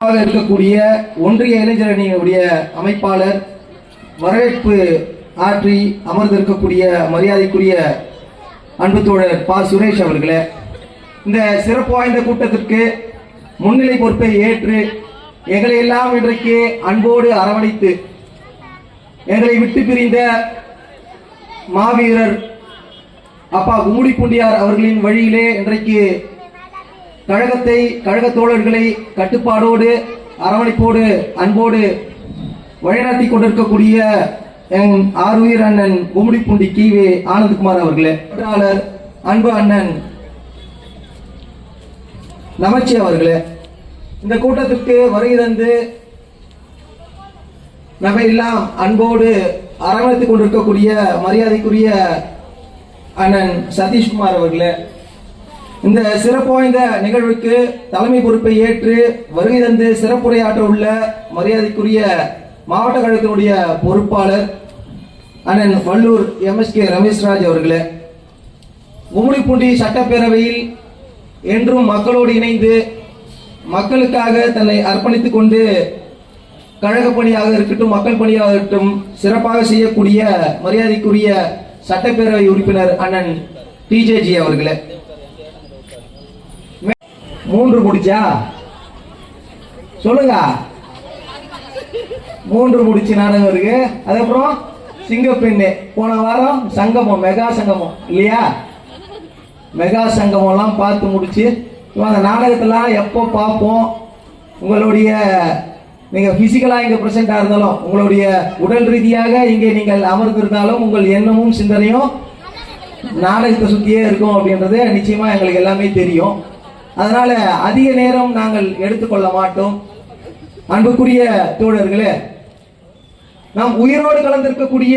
ஆக இருக்கக்கூடிய ஒன்றிய இளைஞரணியுடைய அமைப்பாளர் வரவேற்பு ஆற்றி அமர்ந்திருக்கக்கூடிய மரியாதைக்குரிய அன்பு தோழர் பா. சுரேஷ் அவர்களே இந்த சிறப்பு வாய்ந்த கூட்டத்திற்கு முன்னிலை பொறுப்பை ஏற்று எங்களை எல்லாம் இன்றைக்கு அன்போடு அரவணைத்து எங்களை விட்டு பிரிந்த மாவீரர் அப்பா கும்முடி அவர்களின் வழியிலே இன்றைக்கு கழகத்தை கழக தோழர்களை கட்டுப்பாடோடு அரவணைப்போடு அன்போடு வழிநடத்தி கொண்டிருக்கக்கூடிய என் ஆர்வீர் அண்ணன் கும்மிடிப்பூண்டி வே. ஆனந்த்குமார் அவர்களே செயலாளர் அன்பு அண்ணன் நமச்சி அவர்களே இந்த கூட்டத்திற்கு வருகை தந்து நம்மையெல்லாம் அன்போடு அரவணைத்துக் கொண்டிருக்கக்கூடிய மரியாதைக்குரிய அண்ணன் சதீஷ்குமார் அவர்களே இந்த சிறப்பு வாய்ந்த நிகழ்வுக்கு தலைமை பொறுப்பை ஏற்று வருகை தந்து சிறப்புரையாற்ற உள்ள மரியாதைக்குரிய மாவட்ட கழகத்தினுடைய பொறுப்பாளர் அண்ணன் வள்ளூர் எம்எஸ்கே ரமேஷ்ராஜ் அவர்களே மும்முடிப்பூண்டி சட்டப்பேரவையில் என்றும் மக்களோடு இணைந்து மக்களுக்காக தன்னை அர்ப்பணித்துக் கொண்டு கழக பணியாக இருக்கட்டும் மக்கள் பணியாக இருக்கட்டும் சிறப்பாக செய்யக்கூடிய மரியாதைக்குரிய சட்டப்பேரவை உறுப்பினர் அண்ணன் டிஜேஜி அவர்களே. மூன்று முடிச்சா? சொல்லுங்க. மூன்று முடிச்சு நாடகம் இருக்கு. அதுக்கப்புறம் சிங்கப்பெண்ணு போன வாரம் சங்கமம் மெகா சங்கமம் இல்லையா? மெகா சங்கமம்லாம் பார்த்து முடிச்சு இப்போ அந்த நாடகத்தெல்லாம் எப்போ பார்ப்போம்? உங்களுடைய நீங்கள் ஃபிசிக்கலாக இங்கே ப்ரெசென்ட்டாக இருந்தாலும் உங்களுடைய உடல் ரீதியாக இங்கே நீங்கள் அமர்ந்திருந்தாலும் உங்கள் எண்ணமும் சிந்தனையும் நாடகத்தை சுற்றியே இருக்கும் அப்படின்றது நிச்சயமாக எங்களுக்கு எல்லாமே தெரியும். அதனால அதிக நேரம் நாங்கள் எடுத்துக்கொள்ள மாட்டோம். அன்புக்குரிய தோழர்களே நாம் உயிரோடு கலந்திருக்கக்கூடிய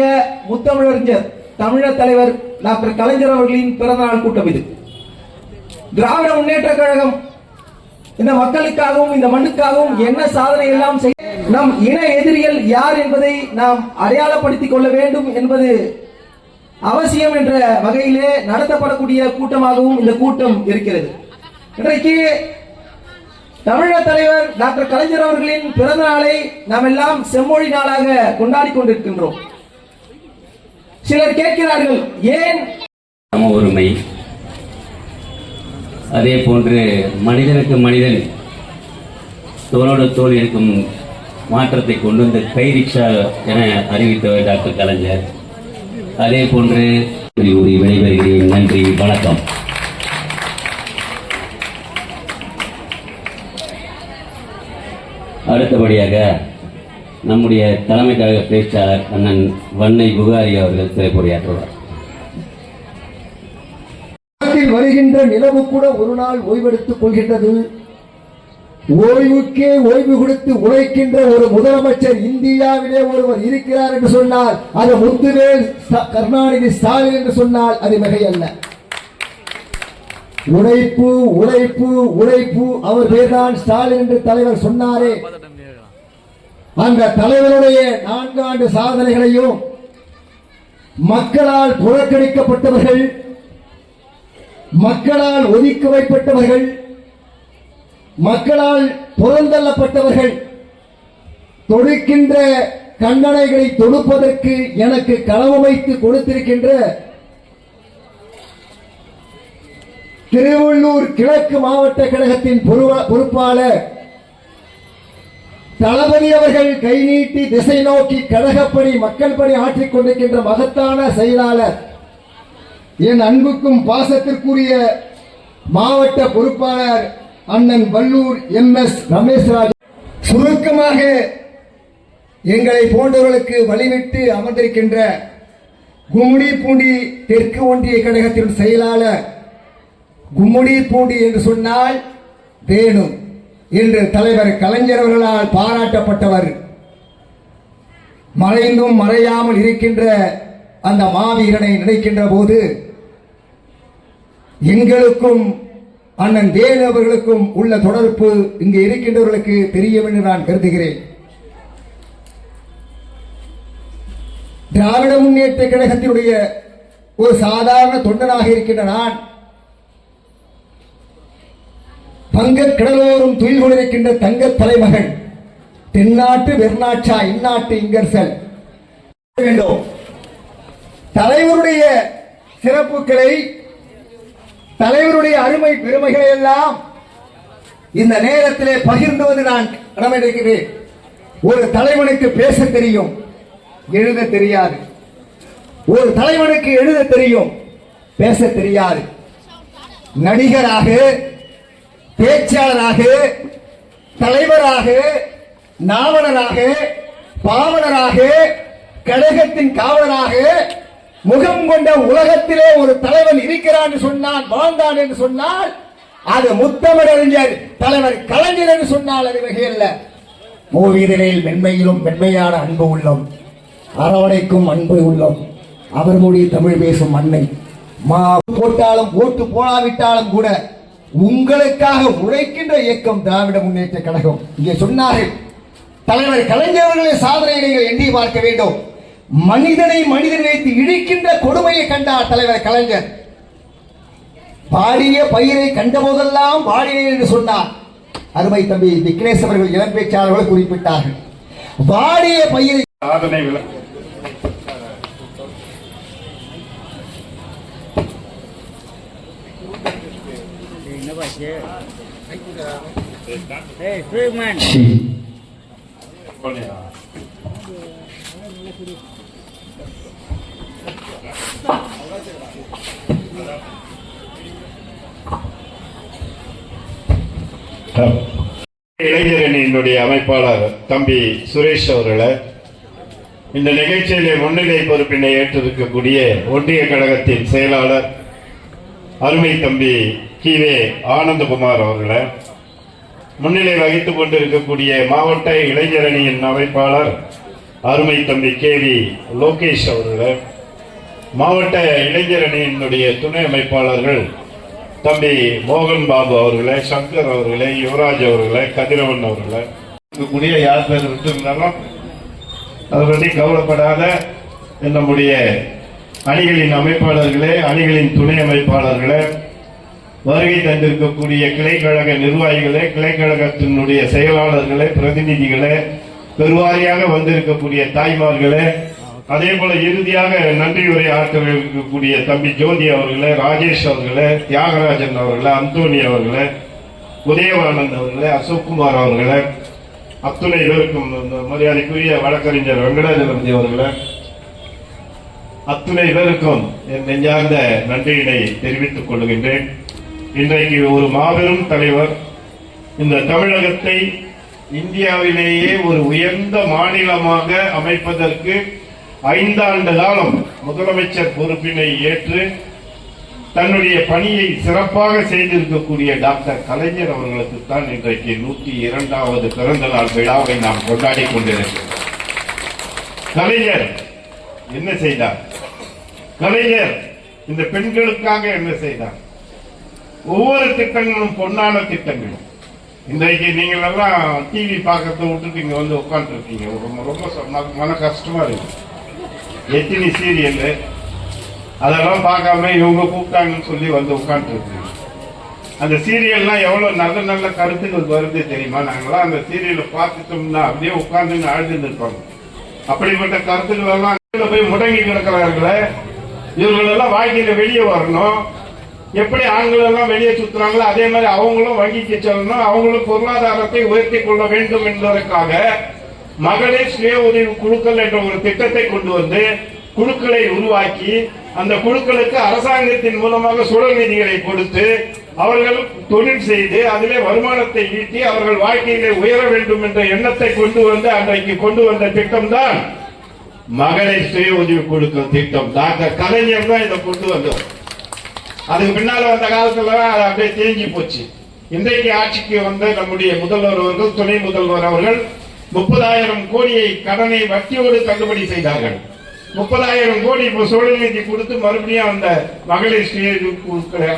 முத்தமிழறிஞர் தமிழர் தலைவர் டாக்டர் கலைஞர் அவர்களின் பிறந்தநாள் கூட்டம் இது. திராவிட முன்னேற்ற கழகம் இந்த மக்களுக்காகவும் இந்த மண்ணுக்காகவும் என்ன சாதனை எல்லாம் செய்ய நம் இன எதிரிகள் யார் என்பதை நாம் அடையாளப்படுத்திக் கொள்ள வேண்டும் என்பது அவசியம் என்ற வகையிலே நடத்தப்படக்கூடிய கூட்டமாகவும் இந்த கூட்டம் இருக்கிறது. இன்றைக்கு தமிழக தலைவர் டாக்டர் கலைஞர் அவர்களின் பிறந்த நாளை நாம் எல்லாம் செம்மொழி நாளாக கொண்டாடி கொண்டிருக்கின்றோம். சிலர் கேட்கிறார்கள் ஏன்? சம உரிமை அதே போன்று மனிதனுக்கு மனிதன் தோளோடு தோல் இருக்கும் மாற்றத்தை கொண்டு வந்த கை ரிக்ஷா என அறிவித்தவர் டாக்டர் கலைஞர். அதே போன்று கூறி விடைபெறுகிறேன். நன்றி வணக்கம். அடுத்தபடியாக நம்முடைய தலைமை கழக பேச்சாளர் அண்ணன் வன்னை புகாரி அவர்கள் சிறைப்பொறியாற்றுவார் நாட்டில் வருகின்ற நிலவு கூட ஒரு நாள் ஓய்வெடுத்துக் கொள்கின்றது. ஓய்வுக்கே ஓய்வு கொடுத்து உழைக்கின்ற ஒரு முதலமைச்சர் இந்தியாவிலே ஒருவர் இருக்கிறார் என்று சொன்னால் அது முத்துவேல் கருணாநிதி ஸ்டாலின் என்று சொன்னால் அது மிகையல்ல. உழைப்பு உழைப்பு உழைப்பு. அவர் பேர்தான் ஸ்டாலின் என்று தலைவர் சொன்னாரே. அந்த தலைவருடைய நான்காண்டு சாதனைகளையும் மக்களால் புறக்கணிக்கப்பட்டவர்கள் மக்களால் ஒதுக்கி வைக்கப்பட்டவர்கள் மக்களால் புறந்தள்ளப்பட்டவர்கள் தொடுக்கின்ற கண்டனைகளை தொடுப்பதற்கு எனக்கு களவமைத்து கொடுத்திருக்கின்ற திருவள்ளூர் கிழக்கு மாவட்ட கழகத்தின் பொறுப்பாளர். தளபதி அவர்கள் கை நீட்டி திசை நோக்கி கழகப்பணி மக்கள் பணி ஆற்றிக் கொண்டிருக்கின்ற மகத்தான செயலாளர். என் அன்புக்கும் பாசத்திற்குரிய மாவட்ட பொறுப்பாளர் அண்ணன் வல்லூர் எம். எஸ். ரமேஷ்ராஜ். சுருக்கமாக எங்களை போன்றவர்களுக்கு வழிவிட்டு அமர்ந்திருக்கின்ற கும்முடி பூண்டி தெற்கு ஒன்றிய கழகத்தின் செயலாளர் கும்முடி பூண்டி என்று சொன்னால் வேணு என்று தலைவர் கலைஞர் அவர்களால் பாராட்டப்பட்டவர். மறைந்தும் மறையாமல் இருக்கின்ற அந்த மாவீரனை நினைக்கின்ற போது எங்களுக்கும் அண்ணன் வேலு அவர்களுக்கும் உள்ள தொடர்பு இங்கு இருக்கின்றவர்களுக்கு தெரியும் என்று நான் கருதுகிறேன். திராவிட முன்னேற்ற கழகத்தினுடைய ஒரு சாதாரண தொண்டனாக இருக்கின்ற நான் தங்க கடலோரும் துயில் கொண்டிருக்கின்ற தங்க தலைமகன் தென்னாட்டு வெர்நாட்சா இந்நாட்டு இங்கர்சல். வேண்டும். தலைவருடைய சிறப்புகளை தலைவருடைய அருமை பெருமைகளை எல்லாம் இந்த நேரத்திலே பகிர்ந்துவது நான் கடமையிருக்கிறேன் ஒரு தலைவனுக்கு பேச தெரியும் எழுத தெரியாது. ஒரு தலைவனுக்கு எழுத தெரியும் பேச தெரியாது. நடிகராக பேச்சாளராக தலைவராக நாவலராக பாவலராக கழகத்தின் காவலராக முகம் கொண்ட உலகத்திலே ஒரு தலைவன் இருக்கிறான் சொன்னான் வாழ்ந்தான் என்று சொன்னால் அது முத்தமிழறிஞர் தலைவர் கலைஞர் என்று சொன்னால் அது மிகையல்ல மென்மையிலும் மென்மையான அன்பு உள்ளம் அரவணைக்கும் அன்பு உள்ளம் அவர் மொழி தமிழ் பேசும் அன்னை. மா போட்டாலும் ஓட்டு போடாவிட்டாலும் கூட உங்களுக்காக உழைக்கின்ற இயக்கம் திராவிட முன்னேற்ற கழகம். இங்கே சொன்னார்கள் தலைவர் கலைஞர்களை சாதனை நீங்கள் எண்ணி பார்க்க வேண்டும். மனிதனை மனிதன் வைத்து இழிக்கின்ற கொடுமையை கண்டார் தலைவர் கலைஞர். பாடிய பயிரை கண்டபோதெல்லாம் வாடினேன் என்று சொன்னார். அருமை தம்பி விக்னேஷ் அவர்கள் இளம் பேச்சாளர்கள் குறிப்பிட்டார்கள். வாடிய பயிரை சாதனை விள Hey, Freeman. இளைஞரணியினுடைய அமைப்பாளர் தம்பி சுரேஷ் அவர்களை இந்த நிகழ்ச்சியிலே முன்னிலை பொறுப்பினை ஏற்றிருக்கக்கூடிய ஒன்றிய கழகத்தின் செயலாளர் அருமை தம்பி கீவே ஆனந்தகுமார் அவர்களை முன்னிலை வகித்துக் கொண்டிருக்கக்கூடிய மாவட்ட இளைஞரணியின் அமைப்பாளர் அருமை தம்பி கே வி லோகேஷ் அவர்களை மாவட்ட இளைஞரணியினுடைய துணை அமைப்பாளர்கள் தம்பி மோகன் பாபு அவர்களே சங்கர் அவர்களே யுவராஜ் அவர்களே கதிரவன் அவர்களே. இருக்கக்கூடிய யார் பேர் விட்டிருந்தாலும் அதை பற்றி கவலைப்படாத நம்முடைய அணிகளின் அமைப்பாளர்களே அணிகளின் துணை அமைப்பாளர்களே வருகை தந்திருக்கக்கூடிய கிளைக்கழக நிர்வாகிகளே கிளைக்கழகத்தினுடைய செயலாளர்களே பிரதிநிதிகளே பெருவாரியாக வந்திருக்கக்கூடிய தாய்மார்களே அதே போல இறுதியாக நன்றியுரை ஆற்ற இருக்கக்கூடிய தம்பி ஜோதி அவர்களே ராஜேஷ் அவர்களே தியாகராஜன் அவர்களே அந்தோனி அவர்களே உதயவானந்த் அவர்களே அசோக்குமார் அவர்களே அத்துணை பேருக்கும் மரியாதைக்குரிய வழக்கறிஞர் வெங்கடாஜலபதி அவர்களே அத்துணை பேருக்கும் என் நெஞ்சார்ந்த நன்றியினை தெரிவித்துக் கொள்கின்றேன். இன்றைக்கு ஒரு மாபெரும் தலைவர். இந்த தமிழகத்தை இந்தியாவிலேயே ஒரு உயர்ந்த மாநிலமாக அமைப்பதற்கு ஐந்தாண்டு காலம் முதலமைச்சர் பொறுப்பினை ஏற்று தன்னுடைய பணியை சிறப்பாக செய்திருக்கக்கூடிய டாக்டர் கலைஞர் அவர்களுக்கு தான் இன்றைக்கு நூற்றி இரண்டாவது பிறந்த நாள் விழாவை நாம் கொண்டாடி கொண்டிருக்கிறோம். கலைஞர் என்ன செய்தார்? கலைஞர் இந்த பெண்களுக்காக என்ன செய்தார்? ஒவ்வொரு திட்டங்களும் பொன்னான திட்டங்கள். இன்றைக்கு நீங்கள் எல்லாம் டிவி பார்க்கறத விட்டுட்டு இங்க வந்து உட்கார்ந்து இருக்கீங்க ரொம்ப ரொம்ப மன- கஷ்டமா இருக்கு. எத்தினி சீரியல் அதெல்லாம் பார்க்காம இவங்க கூப்பிட்டாங்கன்னு சொல்லி வந்து உட்காந்துருக்கீங்க அந்த சீரியல்லாம் எவ்வளவு நல்ல நல்ல கருத்துக்கள் வருது தெரியுமா? நாங்களாம் அந்த சீரியலை பார்த்துட்டோம்னா அப்படியே உட்காந்து அழுதுன்னு இருப்பாங்க அப்படிப்பட்ட கருத்துக்கள் எல்லாம் கீழே போய் முடங்கி கிடக்கிறார்களே. இவர்கள் எல்லாம் வாழ்க்கையில வெளியே வரணும். எப்படி ஆண்கள் எல்லாம் வெளியே சுத்துறாங்களோ அதே மாதிரி அவங்களும் வங்கிக்கு செல்லணும் அவங்களும் பொருளாதாரத்தை உயர்த்தி கொள்ள வேண்டும் என்பதற்காக மகளிர் சுய உதவி குழுக்கள் என்ற ஒரு திட்டத்தை கொண்டு வந்து குழுக்களை உருவாக்கி அந்த குழுக்களுக்கு அரசாங்கத்தின் மூலமாக சுழல் நிதிகளை கொடுத்து அவர்கள் தொழில் செய்து அதிலே வருமானத்தை ஈட்டி அவர்கள் வாழ்க்கையிலே உயர வேண்டும் என்ற எண்ணத்தை கொண்டு வந்து அன்றைக்கு கொண்டு வந்த திட்டம்தான் மகளிர் சுய உதவி குழுக்கள் திட்டம். டாக்டர் கலைஞர் தான் இதை கொண்டு வந்தோம் அதுக்கு பின்னால வந்த காலத்துல அது அப்படியே தேங்கி போச்சு இன்றைக்கு ஆட்சிக்கு வந்த நம்முடைய முதல்வர் அவர்கள் துணை முதல்வர் அவர்கள் முப்பதாயிரம் கோடியை கடனை வட்டியோடு தள்ளுபடி செய்தார்கள் முப்பதாயிரம் கோடி இப்போ சூழல் கொடுத்து மறுபடியும் அந்த மகளிர் சுய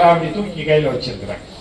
அப்படி தூக்கி கையில வச்சிருக்கிறாங்க